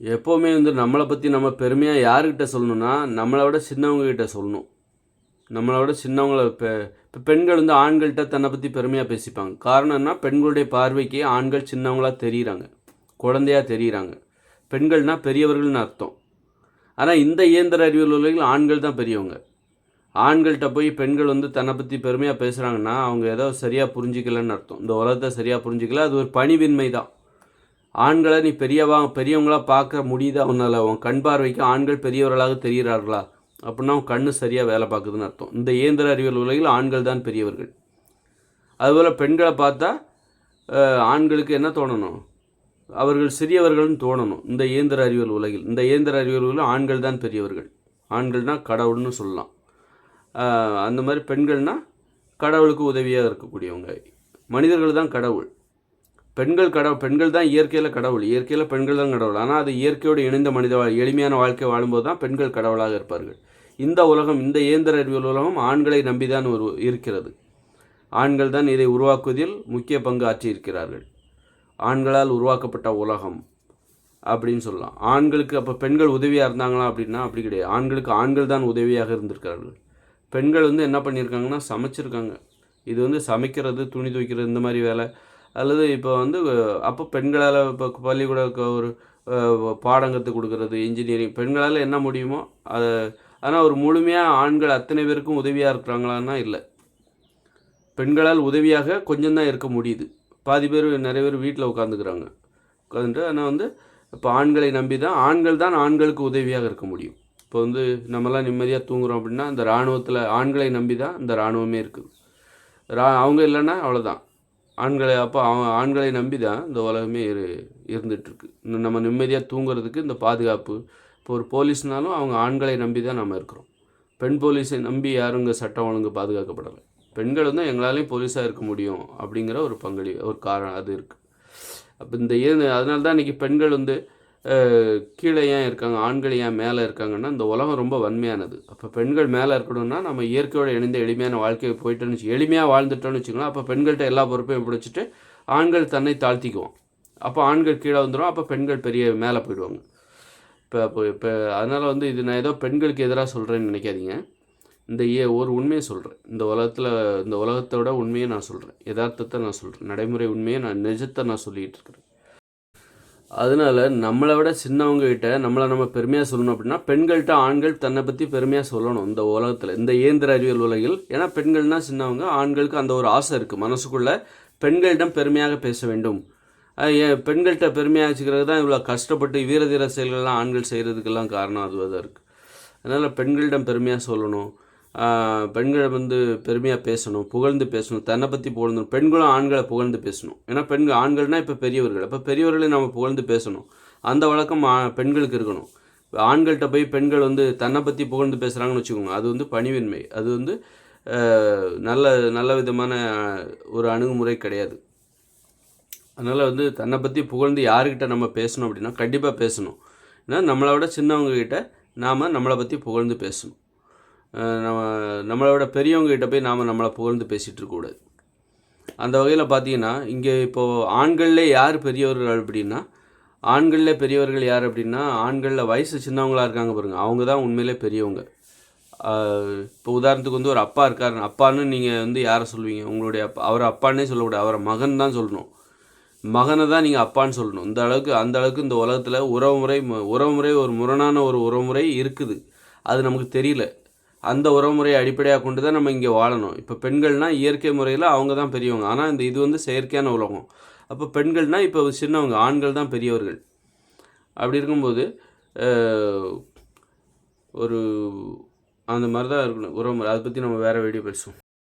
எப்போவுமே வந்து நம்மளை பற்றி நம்ம பெருமையாக யாருக்கிட்ட சொல்லணும்னா நம்மளை விட சின்னவங்கக்கிட்ட சொல்லணும். நம்மளை விட சின்னவங்கள இப்போ இப்போ பெண்கள் வந்து ஆண்கள்கிட்ட தன்னை பற்றி பெருமையாக பேசிப்பாங்க. காரணம்னா பெண்களுடைய பார்வைக்கு ஆண்கள் சின்னவங்களாக தெரியுறாங்க. குழந்தையாக தெரியுறாங்க. பெண்கள்னா பெரியவர்கள்னு அர்த்தம். ஆனால் இந்த இயந்திர அறிவியல் உலகில் ஆண்கள் தான் பெரியவங்க. ஆண்கள்கிட்ட போய் பெண்கள் வந்து தன்னை பற்றி பெருமையாக பேசுகிறாங்கன்னா அவங்க ஏதோ சரியாக புரிஞ்சிக்கலன்னு அர்த்தம். இந்த உலகத்தை சரியாக புரிஞ்சிக்கல அது ஒரு பணிவின்மை தான் ஆண்களை நீ பெரியவா பெரியவங்களாக பார்க்க முடியுதா உன்னால்? உன் கண் பார்வைக்கு ஆண்கள் பெரியவர்களாக தெரிகிறார்களா? அப்படின்னா உன் கண்ணு சரியாக வேலை பார்க்குதுன்னு அர்த்தம். இந்த இயந்திர அறிவியல் உலகில் ஆண்கள் தான் பெரியவர்கள். அதுபோல் பெண்களை பார்த்தா ஆண்களுக்கு என்ன தோணணும்? அவர்கள் சிறியவர்கள்னு தோணணும் இந்த இயந்திர அறிவியல் உலகில். இந்த இயந்திர அறிவியல் உலகில் ஆண்கள் தான் பெரியவர்கள். ஆண்கள்னா கடவுள்னு சொல்லலாம். அந்த மாதிரி பெண்கள்னால் கடவுளுக்கு உதவியாக இருக்கக்கூடியவங்க. மனிதர்கள் தான் கடவுள். பெண்கள் கடவுள் பெண்கள் தான் இயற்கையில் கடவுள். இயற்கையில் பெண்கள் தான் கடவுள். ஆனால் அது இயற்கையோடு இணைந்த மனித எளிமையான வாழ்க்கை வாழும்போது தான் பெண்கள் கடவுளாக இருப்பார்கள். இந்த உலகம் இந்த இயந்திர அறிவியல் உலகம் ஆண்களை நம்பிதான் ஒரு இருக்கிறது. ஆண்கள் தான் இதை உருவாக்குவதில் முக்கிய பங்கு ஆற்றியிருக்கிறார்கள். ஆண்களால் உருவாக்கப்பட்ட உலகம் அப்படின்னு சொல்லலாம். ஆண்களுக்கு அப்போ பெண்கள் உதவியாக இருந்தாங்களா அப்படின்னா அப்படி கிடையாது. ஆண்களுக்கு ஆண்கள் தான் உதவியாக இருந்திருக்கிறார்கள். பெண்கள் வந்து என்ன பண்ணியிருக்காங்கன்னா சமைச்சிருக்காங்க. இது வந்து சமைக்கிறது துணி துவைக்கிறது இந்த மாதிரி வேலை. அல்லது இப்போ வந்து அப்போ பெண்களால் இப்போ பள்ளிக்கூட ஒரு பாடம் கற்றுக் கொடுக்கறது இன்ஜினியரிங் பெண்களால் என்ன முடியுமோ அதை ஆனால் ஒரு முழுமையாக ஆண்கள் அத்தனை பேருக்கும் உதவியாக இருக்கிறாங்களான்னா இல்லை. பெண்களால் உதவியாக கொஞ்சம்தான் இருக்க முடியுது. பாதி பேர் நிறைய பேர் வீட்டில் உட்காந்துக்கிறாங்க உட்காந்துட்டு ஆனால் வந்து இப்போ ஆண்களை நம்பி தான் ஆண்கள் தான் ஆண்களுக்கு உதவியாக இருக்க முடியும். இப்போ வந்து நம்மலாம் நிம்மதியாக தூங்குறோம் அப்படின்னா இந்த இராணுவத்தில் ஆண்களை நம்பி தான் இந்த இராணுவமே இருக்குது. ரா அவங்க இல்லைன்னா அவ்வளோதான் ஆண்களை அப்போ அவங்க ஆண்களை நம்பி தான் இந்த உலகமே இரு இருந்துகிட்ருக்கு இன்னும் நம்ம நிம்மதியாக தூங்குறதுக்கு இந்த பாதுகாப்பு இப்போ ஒரு போலீஸ்னாலும் அவங்க ஆண்களை நம்பி தான் நம்ம இருக்கிறோம். பெண் போலீஸை நம்பி யாரும் இங்கே சட்டம் ஒழுங்கு பாதுகாக்கப்படலை. பெண்கள் வந்து எங்களாலையும் போலீஸாக இருக்க முடியும் அப்படிங்கிற ஒரு பங்களி ஒரு காரணம் அது இருக்குது அப்போ இந்த ஏன் அதனால தான் இன்றைக்கி பெண்கள் வந்து கீழே ஏன் இருக்காங்க ஆண்கள் ஏன் மேலே இருக்காங்கன்னா இந்த உலகம் ரொம்ப வன்மையானது. அப்போ பெண்கள் மேலே இருக்கணும்னா நம்ம இயற்கையோடு இணைந்த எளிமையான வாழ்க்கையை போயிட்டோன்னு வச்சு எளிமையாக வாழ்ந்துட்டோம்னு வச்சுக்கலாம் அப்போ பெண்கள்கிட்ட எல்லா பொறுப்பையும் பிடிச்சிட்டு ஆண்கள் தன்னை தாழ்த்திக்குவோம். அப்போ ஆண்கள் கீழே வந்துடும் அப்போ பெண்கள் பெரிய மேலே போயிடுவாங்க. இப்போ இப்போ இப்போ அதனால் வந்து இது நான் ஏதோ பெண்களுக்கு எதிராக சொல்கிறேன்னு நினைக்காதீங்க. இந்த ஏ ஒரு உண்மையை சொல்கிறேன் இந்த உலகத்தில் இந்த உலகத்தோட உண்மையை நான் சொல்கிறேன் யதார்த்தத்தை நான் சொல்கிறேன் நடைமுறை உண்மையை நான் நிஜத்தை நான் சொல்லிகிட்டு இருக்கிறேன். அதனால நம்மளை விட சின்னவங்ககிட்ட நம்மளை நம்ம பெருமையாக சொல்லணும் அப்படின்னா பெண்கள்கிட்ட ஆண்கள் தன்னை பற்றி பெருமையாக சொல்லணும் இந்த உலகத்தில் இந்த இயந்திர அறிவியல் உலகில். ஏன்னா பெண்கள்னா சின்னவங்க ஆண்களுக்கு அந்த ஒரு ஆசை இருக்குது மனசுக்குள்ள பெண்களிடம் பெருமையாக பேச வேண்டும். ஏன் பெண்கள்கிட்ட பெருமையாக வச்சுக்கிறது தான் இவ்வளோ கஷ்டப்பட்டு வீர தீர செயல்கள்லாம் ஆண்கள் செய்கிறதுக்கெல்லாம் காரணம். அதுவாக தான் இருக்குது அதனால் பெண்களிடம் பெருமையாக சொல்லணும். பெண்களை வந்து பெருமையாக பேசணும் புகழ்ந்து பேசணும் தன்னை பற்றி புகழ்ந்து பெண்களும் ஆண்களை புகழ்ந்து பேசணும். ஏன்னா பெண்கள் ஆண்கள்னால் இப்போ பெரியவர்கள். அப்போ பெரியவர்களை நம்ம புகழ்ந்து பேசணும். அந்த வழக்கம் பெண்களுக்கு இருக்கணும். ஆண்கள்கிட்ட போய் பெண்கள் வந்து தன்னை பற்றி புகழ்ந்து பேசுகிறாங்கன்னு வச்சுக்கோங்க. அது வந்து பணிவின்மை. அது வந்து நல்ல நல்ல விதமான ஒரு அணுகுமுறை கிடையாது. அதனால் வந்து தன்னை பற்றி புகழ்ந்து யாருக்கிட்ட நம்ம பேசணும் அப்படின்னா கண்டிப்பாக பேசணும். ஏன்னா நம்மளை விட சின்னவங்கக்கிட்ட நாம் நம்மளை பற்றி புகழ்ந்து பேசணும். நம்ம நம்மளை விட போய் நாம் நம்மளை புகழ்ந்து பேசிகிட்டு இருக்கக்கூடாது அந்த வகையில் பார்த்தீங்கன்னா இங்கே இப்போது ஆண்களில் யார் பெரியவர்கள் அப்படின்னா ஆண்களில் பெரியவர்கள் யார் அப்படின்னா ஆண்களில் வயசு சின்னவங்களா இருக்காங்க பாருங்கள் அவங்க தான் உண்மையிலே பெரியவங்க. இப்போ உதாரணத்துக்கு வந்து ஒரு அப்பா இருக்கார். அப்பான்னு நீங்கள் வந்து யாரை சொல்லுவீங்க? உங்களுடைய அப்பா அவரை அப்பான்னே சொல்லக்கூடாது. அவரை மகன் தான் சொல்லணும். மகனை தான் நீங்கள் அப்பான்னு சொல்லணும். இந்த அளவுக்கு அந்த அளவுக்கு இந்த உலகத்தில் உறவுமுறை உறவுமுறை ஒரு முரணான ஒரு உறவுமுறை இருக்குது. அது நமக்கு தெரியல. அந்த உறவுமுறையை அடிப்படையாக கொண்டு தான் நம்ம இங்கே வாழணும். இப்போ பெண்கள்னால் இயற்கை முறையில் அவங்க தான் பெரியவங்க. ஆனால் இந்த இது வந்து செயற்கையான உலகம். அப்போ பெண்கள்னால் இப்போ சின்னவங்க ஆண்கள் தான் பெரியவர்கள். அப்படி இருக்கும்போது ஒரு அந்த மாதிரி தான் இருக்கணும். உறவுமுறை. அதை பற்றி நம்ம வேறு வீடியோ பேசுவோம்.